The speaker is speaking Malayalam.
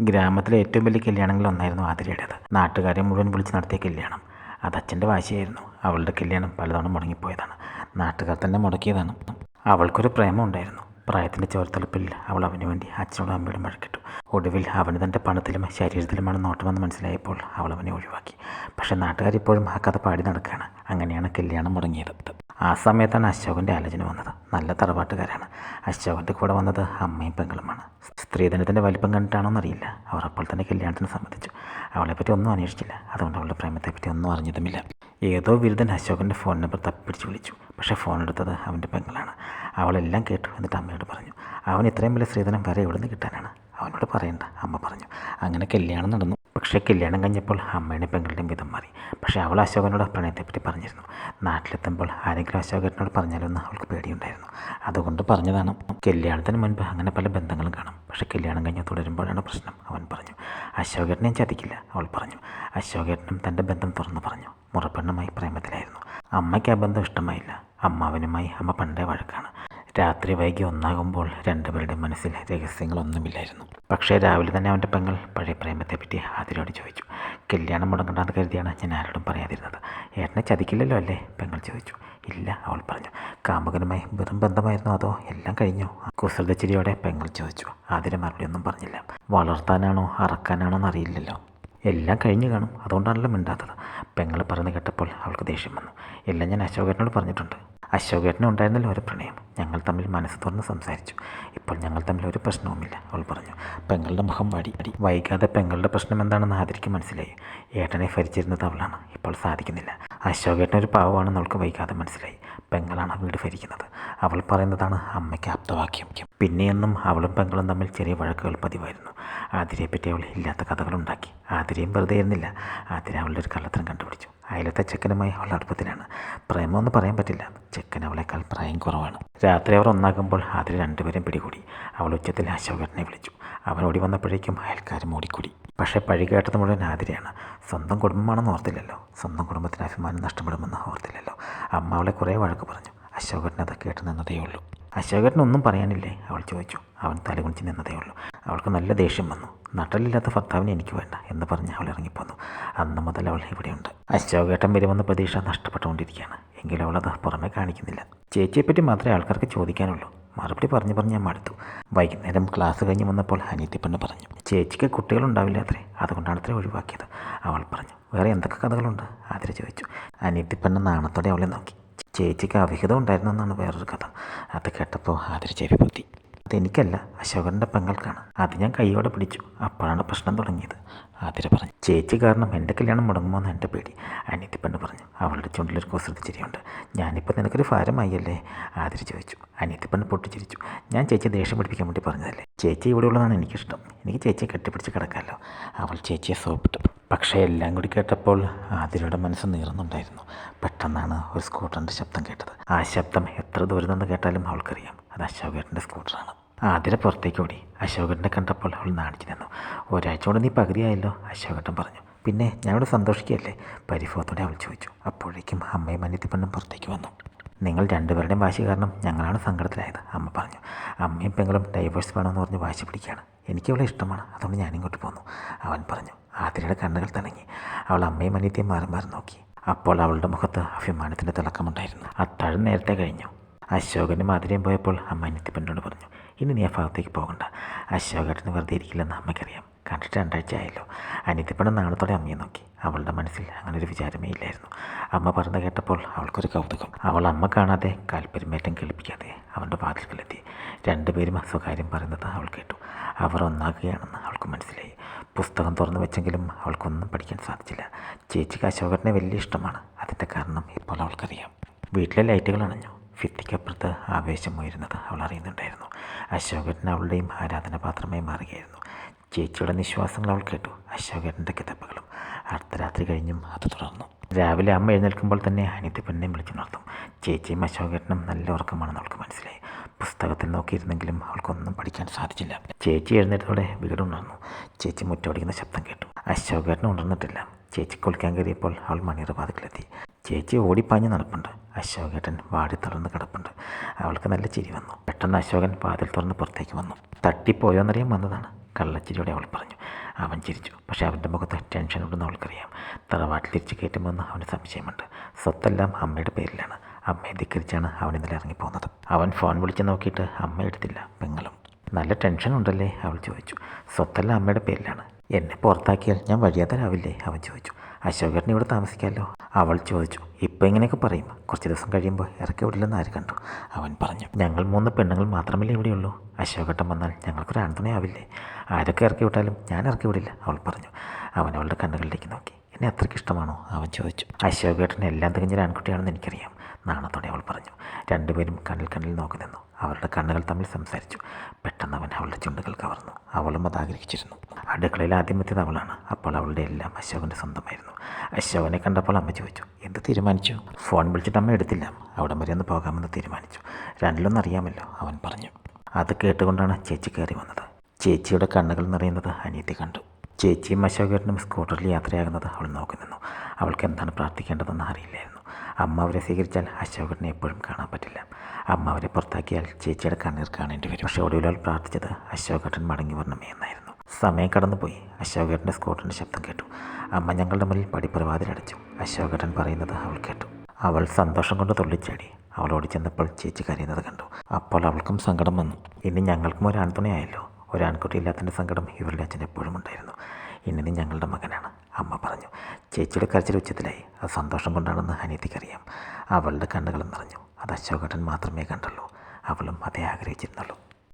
ഗ്രാമത്തിലെ ഏറ്റവും വലിയ കല്യാണങ്ങളിൽ ഒന്നായിരുന്നു ആതിരയുടേത്. നാട്ടുകാരെ മുഴുവൻ വിളിച്ച് നടത്തിയ കല്യാണം. അത് അച്ഛന്റെ വാശിയായിരുന്നു. അവളുടെ കല്യാണം പലതവണ മുടങ്ങിപ്പോയതാണ്. നാട്ടുകാർ തന്നെ മുടക്കിയതാണ്. അവൾക്കൊരു പ്രേമം ഉണ്ടായിരുന്നു. പ്രായത്തിന്റെ ചോരത്തലപ്പിൽ അവൾ അവന് വേണ്ടി അച്ഛനോടും അമ്മയോടും വഴക്കിട്ടു. ഒടുവിൽ അവന് തന്റെ പണത്തിലും ശരീരത്തിലുമാണ് നോട്ടമെന്ന് മനസ്സിലായപ്പോൾ അവൾ അവനെ ഒഴിവാക്കി. പക്ഷേ നാട്ടുകാരിപ്പോഴും ആ കഥ പാടി നടക്കുകയാണ്. അങ്ങനെയാണ് കല്യാണം മുടങ്ങിയത്. ആ സമയത്താണ് അശോകന്റെ ആലോചന വന്നത്. നല്ല തറവാട്ടുകാരാണ്. അശോകന്റെ കൂടെ വന്നത് അമ്മയും പെങ്ങളുമാണ്. സ്ത്രീധനത്തിന്റെ വലിപ്പം കണ്ടിട്ടാണോന്നറിയില്ല. അവർ അപ്പോൾ തന്നെ കല്യാണത്തിന് സമ്മതിച്ചു. അവളെപ്പറ്റി ഒന്നും അന്വേഷിച്ചില്ല. അതുകൊണ്ട് അവളുടെ പ്രേമത്തെപ്പറ്റി ഒന്നും അറിഞ്ഞതുമില്ല. ഏതോ ബിരുദൻ അശോകന്റെ ഫോൺ നമ്പർ തപ്പിപ്പിടിച്ച് വിളിച്ചു. പക്ഷേ ഫോൺ എടുത്തത് അവന്റെ പെങ്ങളാണ്. അവളെല്ലാം കേട്ടു എന്നിട്ട് അമ്മയോട് പറഞ്ഞു അവൻ ഇത്രയും വലിയ സ്ത്രീധനം വരെ എവിടെ നിന്ന് കിട്ടാനാണ്. അവനോട് പറയണ്ട. അമ്മ പറഞ്ഞു അങ്ങനെ കല്യാണം നടന്നു പക്ഷേ കല്യാണം കഴിഞ്ഞപ്പോൾ അമ്മയുടെയും പെങ്ങളുടെയും വിധം മാറി. പക്ഷേ അവൾ അശോകനോട് പ്രണയത്തെപ്പറ്റി പറഞ്ഞിരുന്നു. നാട്ടിലെത്തുമ്പോൾ ആരെങ്കിലും അശോകനോട് പറഞ്ഞാലൊന്ന് അവൾക്ക് പേടിയുണ്ടായിരുന്നു. അതുകൊണ്ട് പറഞ്ഞതാണ് കല്യാണത്തിന് മുൻപ് അങ്ങനെ പല ബന്ധങ്ങളും കാണും. പക്ഷേ കല്യാണം കഴിഞ്ഞ് തുടരുമ്പോഴാണ് പ്രശ്നം അവൻ പറഞ്ഞു. അശോകേട്ടനെ ചതിക്കില്ല അവൾ പറഞ്ഞു. അശോകേട്ടനും തന്റെ ബന്ധം തുറന്നു പറഞ്ഞു. മുറപ്പെണ്ണുമായി പ്രേമത്തിലായിരുന്നു. അമ്മയ്ക്ക് ആ ബന്ധം ഇഷ്ടമായില്ല. അമ്മാവനുമായി അമ്മ പണ്ടേ വഴക്കാണ്. രാത്രി വൈകി ഒന്നാകുമ്പോൾ രണ്ടുപേരുടെ മനസ്സിൽ രഹസ്യങ്ങളൊന്നുമില്ലായിരുന്നു. പക്ഷേ രാവിലെ തന്നെ അവന്റെ പെങ്ങൾ പഴയ പ്രേമത്തെപ്പറ്റി ആതിരോട് ചോദിച്ചു. കല്യാണം മുടങ്ങണ്ടെന്ന് കരുതിയാണ് ഞാൻ ആരോടും പറയാതിരുന്നത്. ഏട്ടനെ ചതിക്കില്ലല്ലോ അല്ലേ? പെങ്ങൾ ചോദിച്ചു. ഇല്ല അവൾ പറഞ്ഞു. കാമുകനുമായി വെറും ബന്ധമായിരുന്നു അതോ എല്ലാം കഴിഞ്ഞോ? കുസൃതച്ചിരിയോടെ പെങ്ങൾ ചോദിച്ചു. ആതിര മറുപടി ഒന്നും പറഞ്ഞില്ല. വളർത്താനാണോ അറക്കാനാണോ എന്നറിയില്ലല്ലോ. എല്ലാം കഴിഞ്ഞു കാണും. അതുകൊണ്ടാണല്ലോ മിണ്ടാത്തത്. പെങ്ങൾ പറഞ്ഞു കേട്ടപ്പോൾ അവൾക്ക് ദേഷ്യം വന്നു. എല്ലാം ഞാൻ അശോകനോട് പറഞ്ഞിട്ടുണ്ട്. അശോകേട്ടനും ഉണ്ടായിരുന്നല്ലോ ഒരു പ്രണയം. ഞങ്ങൾ തമ്മിൽ മനസ്സ് തുറന്ന് സംസാരിച്ചു. ഇപ്പോൾ ഞങ്ങൾ തമ്മിൽ ഒരു പ്രശ്നവുമില്ല അവൾ പറഞ്ഞു. പെങ്ങളുടെ മുഖം വാടി അടി. വൈകാതെ പെങ്ങളുടെ പ്രശ്നം എന്താണെന്ന് ആദരിക്ക് മനസ്സിലായി. ഏട്ടനെ ഭരിച്ചിരുന്നത് അവളാണ് ഇപ്പോൾ സാധിക്കുന്നില്ല. അശോകേട്ടൻ ഒരു പാവമാണെന്ന് അവൾക്ക് വൈകാതെ മനസ്സിലായി. പെങ്ങളാണ് വീട് ഭരിക്കുന്നത്. അവൾ പറയുന്നതാണ് അമ്മയ്ക്ക് ആപ്തവാക്യം പിന്നെയെന്നും അവളും പെങ്ങളും തമ്മിൽ ചെറിയ വഴക്കുകൾ പതിവായിരുന്നു. ആതിരയെപ്പറ്റി അവൾ ഇല്ലാത്ത കഥകളുണ്ടാക്കി ആതിരയും വെറുതെ ഇരുന്നില്ല. ആതിര അവളുടെ ഒരു കള്ളത്തരം കണ്ടുപിടിച്ചു. അയലത്തെ ചെക്കനുമായി അവൾ അടുപ്പത്തിലാണ്. പ്രേമമൊന്നും പറയാൻ പറ്റില്ല. ചെക്കൻ അവളെക്കാൾ പ്രായം കുറവാണ്. രാത്രി അവർ ഒന്നാകുമ്പോൾ അതിൽ രണ്ടുപേരും പിടികൂടി. അവൾ ഉച്ചത്തിൽ അശോകനെ വിളിച്ചു. അവൻ ഓടി വന്നപ്പോഴേക്കും അയൽക്കാരും ഓടിക്കൂടി പക്ഷേ പഴി കേട്ടത് മുഴുവൻ ആതിരയാണ്. സ്വന്തം കുടുംബമാണെന്ന് ഓർത്തില്ലല്ലോ. സ്വന്തം കുടുംബത്തിന് അഭിമാനം നഷ്ടപ്പെടുമെന്ന് ഓർത്തില്ലല്ലോ. അമ്മ അവളെ കുറേ വഴക്ക് പറഞ്ഞു. അശോകേട്ടൻ അത് കേട്ട് നിന്നതേ ഒന്നും പറയാനില്ലേ? അവൾ ചോദിച്ചു. അവൻ തലകുണിച്ച് നിന്നതേ ഉള്ളൂ അവൾക്ക് നല്ല ദേഷ്യം വന്നു. നട്ടലില്ലാത്ത ഭർത്താവിനെ എനിക്ക് വേണ്ട എന്ന് പറഞ്ഞ് അവൾ ഇറങ്ങിപ്പോന്നു. അന്ന് മുതൽ അവൾ ഇവിടെയുണ്ട്. അശോകേട്ടൻ വരുമെന്ന പ്രതീക്ഷ നഷ്ടപ്പെട്ടുകൊണ്ടിരിക്കുകയാണ്. എങ്കിലും അവളത് പുറമെ കാണിക്കുന്നില്ല. ചേച്ചിയെപ്പറ്റി മാത്രമേ ആൾക്കാർക്ക് ചോദിക്കാനുള്ളൂ. മറുപടി പറഞ്ഞു പറഞ്ഞ് ഞാൻ മടുത്തു. വൈകുന്നേരം ക്ലാസ് കഴിഞ്ഞ് വന്നപ്പോൾ അനിയത്തി പെണ്ണ് പറഞ്ഞു. ചേച്ചിക്ക് കുട്ടികളുണ്ടാവില്ല അത്രേ. അതുകൊണ്ടാണ് അത്രേ ഒഴിവാക്കിയത്. അവൾ പറഞ്ഞു. വേറെ എന്തൊക്കെ കഥകളുണ്ട്? ആതിര ചോദിച്ചു. അനിയത്തി പെണ്ണ് നാണത്തോടെ അവളെ നോക്കി. ചേച്ചിക്ക് അവിഹിതം ഉണ്ടായിരുന്നു എന്നാണ് വേറൊരു കഥ. അത് കേട്ടപ്പോൾ അതൊരു ചെവി പൊത്തി. അതെനിക്കല്ല അശോകന്റെ പെങ്ങൾക്കാണ്. അത് ഞാൻ കൈയോടെ പിടിച്ചു. അപ്പോഴാണ് പ്രശ്നം തുടങ്ങിയത്. ആതിര പറഞ്ഞു ചേച്ചി കാരണം എന്റെ കല്യാണം മുടങ്ങുമോ എന്ന് എന്റെ പേടി അനിയത്തി പെണ്ണ് പറഞ്ഞു. അവളുടെ ചുണ്ടിലൊരു കുസൃതി ചിരിയുണ്ട്. ഞാനിപ്പോൾ നിനക്കൊരു ഭാരമായല്ലേ? ആതിര ചോദിച്ചു. അനിയത്തി പെണ്ണ് പൊട്ടിച്ചിരിച്ചു. ഞാൻ ചേച്ചിയെ ദേഷ്യം പിടിപ്പിക്കാൻ വേണ്ടി പറഞ്ഞതല്ലേ? ചേച്ചി ഇവിടെയുള്ളതാണ് എനിക്കിഷ്ടം. എനിക്ക് ചേച്ചിയെ കെട്ടിപ്പിടിച്ച് കിടക്കാമല്ലോ അവൾ ചേച്ചിയെ സോപ്പിട്ടു. പക്ഷേ എല്ലാം കൂടി കേട്ടപ്പോൾ ആതിരയുടെ മനസ്സ് നീറുന്നുണ്ടായിരുന്നു. പെട്ടെന്നാണ് ഒരു സ്കൂട്ടറിന്റെ ശബ്ദം കേട്ടത്. ആ ശബ്ദം എത്ര ദൂരം നിന്ന് കേട്ടാലും അവൾക്കറിയാം. അത് അശോകേട്ടന്റെ സ്കൂട്ടറാണ്. ആതിര പുറത്തേക്ക് ഓടി. അശോകേട്ടനെ കണ്ടപ്പോൾ അവൾ നാണിച്ചു നിന്നു. ഒരാഴ്ച കൊണ്ട് നീ പകുതിയായല്ലോ അശോകേട്ടൻ പറഞ്ഞു. പിന്നെ ഞാനിവിടെ സന്തോഷിക്കുകയല്ലേ? പരിഭവത്തോടെ അവൾ ചോദിച്ചു. അപ്പോഴേക്കും അമ്മയും അനിയത്തിപ്പണ്ണും പുറത്തേക്ക് വന്നു. നിങ്ങൾ രണ്ടുപേരുടെയും വാശി കാരണം ഞങ്ങളാണ് സങ്കടത്തിലായത് അമ്മ പറഞ്ഞു. അമ്മയും പെങ്ങളും ഡൈവേഴ്സ് വേണമെന്ന് പറഞ്ഞ് വാശി പിടിക്കുകയാണ്. എനിക്ക് അവളെ ഇഷ്ടമാണ്. അതുകൊണ്ട് ഞാനിങ്ങോട്ട് പോന്നു അവൻ പറഞ്ഞു. ആതിരയുടെ കണ്ണുകൾ തിളങ്ങി അവൾ അമ്മയും അനിയത്തെയും മാറി മാറി നോക്കി. അപ്പോൾ അവളുടെ മുഖത്ത് അഭിമാനത്തിന്റെ തിളക്കമുണ്ടായിരുന്നു. അത്താഴം നേരത്തെ കഴിഞ്ഞു. അശോകനും ആതിരയും പോയപ്പോൾ അമ്മ അനിയത്തി പെണ്ണോട് പറഞ്ഞു ഇനി നീ ആ ഭാഗത്തേക്ക് പോകണ്ട. അശോകേട്ടന് വെറുതെ ഇരിക്കില്ലെന്ന് അമ്മയ്ക്കറിയാം. കണ്ടിട്ട് രണ്ടാഴ്ച ആയല്ലോ. അനിയത്തിപ്പണം നാളത്തോടെ അമ്മയെ നോക്കി. അവളുടെ മനസ്സിൽ അങ്ങനെ ഒരു വിചാരമേ ഇല്ലായിരുന്നു. അമ്മ പറഞ്ഞു കേട്ടപ്പോൾ അവൾക്കൊരു കൗതുകം. അവൾ അമ്മ കാണാതെ കാൽപ്പെരുമേറ്റം കേൾപ്പിക്കാതെ അവന്റെ വാതിൽക്കലെത്തി. രണ്ടുപേരും അസ്വകാര്യം പറയുന്നത് അവൾ കേട്ടു. അവർ ഒന്നാകുകയാണെന്ന് അവൾക്ക് മനസ്സിലായി. പുസ്തകം തുറന്നു വെച്ചെങ്കിലും അവൾക്കൊന്നും പഠിക്കാൻ സാധിച്ചില്ല. ചേച്ചിക്ക് അശോകനെ വലിയ ഇഷ്ടമാണ്. അതിന്റെ കാരണം ഇപ്പോൾ അവൾക്കറിയാം. വീട്ടിലെ ലൈറ്റുകൾ അണഞ്ഞു. ഭിത്തിക്കപ്പുറത്ത് ആവേശമുയരുന്നത് അവൾ അറിയുന്നുണ്ടായിരുന്നു. അശോകൻ അവളുടെയും ആരാധനാപാത്രമായി മാറുകയായിരുന്നു. ചേച്ചിയുടെ നിശ്വാസങ്ങൾ അവൾ കേട്ടു. അശോകേട്ടന്റെ കിതപ്പുകളും അർദ്ധരാത്രി കഴിഞ്ഞും അത് തുടർന്നു. രാവിലെ അമ്മ എഴുന്നേൽക്കുമ്പോൾ തന്നെ അനിയത്തി പെണ്ണിനെയും വിളിച്ചുണർത്തും ചേച്ചിയും അശോകേട്ടനും നല്ല ഉറക്കമാണെന്ന് അവൾക്ക് മനസ്സിലായി. പുസ്തകത്തിൽ നോക്കിയിരുന്നെങ്കിലും അവൾക്കൊന്നും പഠിക്കാൻ സാധിച്ചില്ല. ചേച്ചി എഴുന്നേറ്റതോടെ വീട് ഉണർന്നു. ചേച്ചി മുറ്റോടിക്കുന്ന ശബ്ദം കേട്ടു. അശോകേട്ടൻ ഉണർന്നിട്ടില്ല. ചേച്ചി കുളിക്കാൻ കയറിയപ്പോൾ അവൾ മണിയറ വാതിക്കലെത്തി ചേച്ചി ഓടിപ്പാഞ്ഞ് നടപ്പുണ്ട്. അശോകേട്ടൻ വാടി തളർന്ന് കിടപ്പുണ്ട്. അവൾക്ക് നല്ല ചിരി വന്നു. പെട്ടെന്ന് അശോകൻ വാതിൽ തുറന്ന് പുറത്തേക്ക് വന്നു. തട്ടിപ്പോയോന്നറിയാൻ വന്നതാണ്. കള്ളച്ചിരിയോടെ അവൾ പറഞ്ഞു. അവൻ ചിരിച്ചു. പക്ഷെ അവന്റെ മുഖത്ത് ടെൻഷൻ ഉണ്ടെന്ന് അവൾക്കറിയാം. തറവാട്ടിൽ തിരിച്ചു കയറ്റുമെന്ന് അവന് സംശയമുണ്ട്. സ്വത്തെല്ലാം അമ്മയുടെ പേരിലാണ്. അമ്മയെ ധിക്കരിച്ചാണ് അവൻ ഇന്നലെ ഇറങ്ങിപ്പോകുന്നത്. അവൻ ഫോൺ വിളിച്ച് നോക്കിയിട്ട് അമ്മ എടുത്തില്ല. പെങ്ങളും നല്ല ടെൻഷൻ ഉണ്ടല്ലേ? അവൾ ചോദിച്ചു. സ്വത്തെല്ലാം അമ്മയുടെ പേരിലാണ്. എന്നെ പുറത്താക്കിയാൽ ഞാൻ വഴിയാതരാവില്ലേ അവൻ ചോദിച്ചു. അശോകേട്ടൻ ഇവിടെ താമസിക്കാമല്ലോ അവൾ ചോദിച്ചു. ഇപ്പം ഇങ്ങനെയൊക്കെ പറയും. കുറച്ച് ദിവസം കഴിയുമ്പോൾ ഇറക്കി വിടില്ലെന്ന് ആര് കണ്ടു? അവൻ പറഞ്ഞു. ഞങ്ങൾ മൂന്ന് പെണ്ണുങ്ങൾ മാത്രമല്ലേ ഇവിടെയുള്ളൂ. അശോകേട്ടൻ വന്നാൽ ഞങ്ങൾക്കൊരു ആൺതുണയാവില്ലേ ആരൊക്കെ ഇറക്കി വിട്ടാലും ഞാൻ ഇറക്കി വിടില്ല അവൾ പറഞ്ഞു. അവൻ അവളുടെ കണ്ണുകളിലേക്ക് നോക്കി. എന്നെ അത്രയ്ക്ക് ഇഷ്ടമാണോ? അവൻ ചോദിച്ചു. അശോകേട്ടൻ എല്ലാം തികഞ്ഞൊരു ആൺകുട്ടിയാണെന്ന് എനിക്കറിയാം. നാണത്തോടെ അവൾ പറഞ്ഞു. രണ്ടുപേരും കണ്ണിൽ കണ്ണിൽ നോക്കി നിന്നു. അവരുടെ കണ്ണുകൾ തമ്മിൽ സംസാരിച്ചു. പെട്ടെന്ന് അവൻ അവളുടെ ചുണ്ടുകൾ കവർന്നു. അവളും അത് ആഗ്രഹിച്ചിരുന്നു. അടുക്കളയിൽ ആദ്യം അവളാണ്. അപ്പോൾ അവളുടെ എല്ലാം അശോകന്റെ സ്വന്തമായിരുന്നു. അശോകനെ കണ്ടപ്പോൾ അമ്മ ചോദിച്ചു എന്ത് തീരുമാനിച്ചു? ഫോൺ വിളിച്ചിട്ട് അമ്മ എടുത്തില്ല. അവിടെ വരെ ഒന്ന് പോകാമെന്ന് തീരുമാനിച്ചു. രണ്ടിലൊന്നും അറിയാമല്ലോ അവൻ പറഞ്ഞു. അത് കേട്ടുകൊണ്ടാണ് ചേച്ചി കയറി വന്നത്. ചേച്ചിയുടെ കണ്ണുകൾ നിറയുന്നത് അനിയത്തി കണ്ടു. ചേച്ചിയും അശോകേട്ടനും സ്കൂട്ടറിൽ യാത്രയാകുന്നത് അവൾ നോക്കി നിന്നു. അവൾക്ക് എന്താണ് പ്രാർത്ഥിക്കേണ്ടതെന്ന് അറിയില്ലായിരുന്നു. അമ്മ അവരെ സ്വീകരിച്ചാൽ അശോകനെ എപ്പോഴും കാണാൻ പറ്റില്ല. അമ്മ അവരെ പുറത്താക്കിയാൽ ചേച്ചിയുടെ കണ്ണീർ കാണേണ്ടി വരും. പക്ഷേ ഒടുവിലാൽ പ്രാർത്ഥിച്ചത് അശോകട്ടൻ മടങ്ങി വരണമേ എന്നായിരുന്നു. സമയം കടന്നുപോയി. അശോകേട്ടന്റെ സ്കൂട്ടറിന്റെ ശബ്ദം കേട്ടു. അമ്മ ഞങ്ങളുടെ മുന്നിൽ പടിപ്പുറവാതിലടച്ചു അശോകേട്ടൻ പറയുന്നത് അവൾ കേട്ടു. അവൾ സന്തോഷം കൊണ്ട് തുള്ളിച്ചാടി. അവൾ ഓടിച്ചെന്നപ്പോൾ ചേച്ചി കരയുന്നത് കണ്ടു. അപ്പോൾ അവൾക്കും സങ്കടം വന്നു. ഇനി ഞങ്ങൾക്കും ഒരു ആൺതുണയായല്ലോ ഒരു ആൺകുട്ടി ഇല്ലാത്തതിന്റെ സങ്കടം ഇവരുടെ അച്ഛൻ എപ്പോഴും ഉണ്ടായിരുന്നു. ഇനി നീ ഞങ്ങളുടെ മകനാണ്. അമ്മ പറഞ്ഞു ചേച്ചിയുടെ കരച്ചിൽ ഉച്ചത്തിലായി. അത് സന്തോഷം കൊണ്ടാണെന്ന് അനിയത്തിക്കറിയാം. അവളുടെ കണ്ണുകളും നിറഞ്ഞു. അത് അശോകട്ടൻ മാത്രമേ കണ്ടുള്ളൂ. അവളും അതേ ആഗ്രഹിച്ചിരുന്നുള്ളൂ.